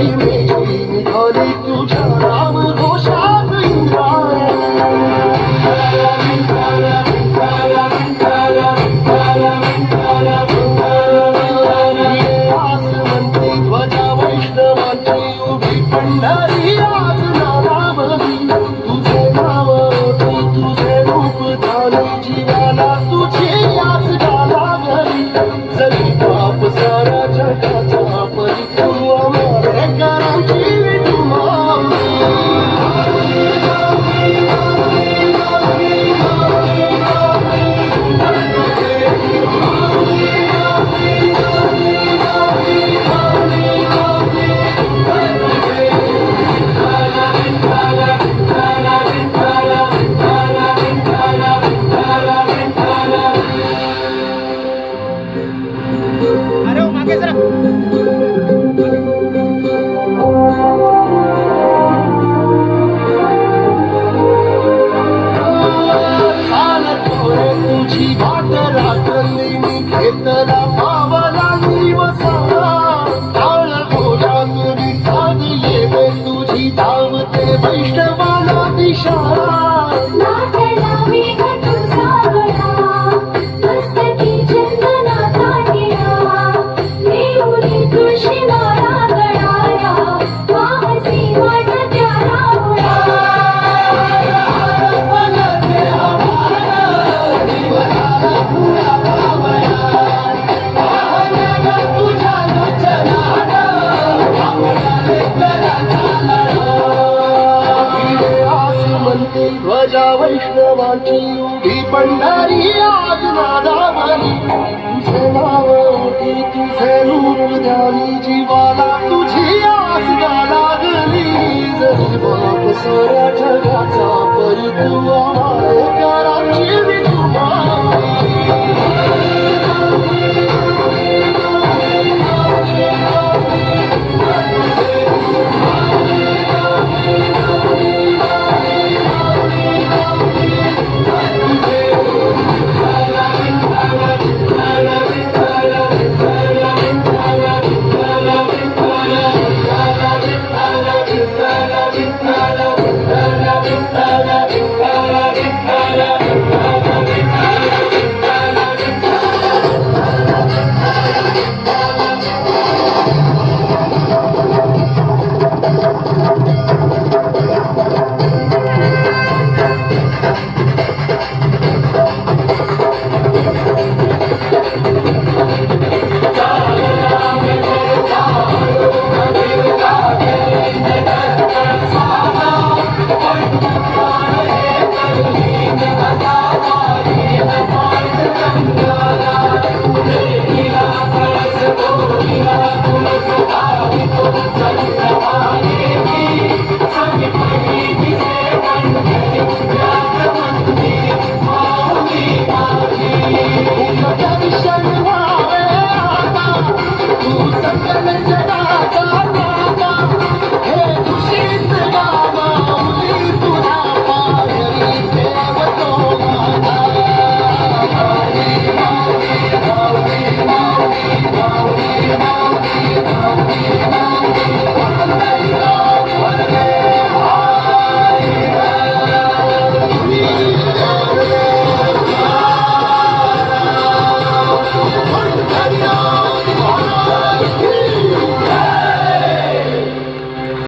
me. रूप जीवाला तुझी आस झाला घरी जरी पाप सारा जगाचा परी तू अमर करायची विठुमावली तुझी धावते वैष्णवाला दिशा. ध्वजा वैष्णवाची उभी पंढरी आज नादावली तुझे नाव होती तुझे रूप द्यावी जीवाला तुझी आस गा लागली. जरी बाप साऱ्या जगाचा परी तू आम्हाला आम्हा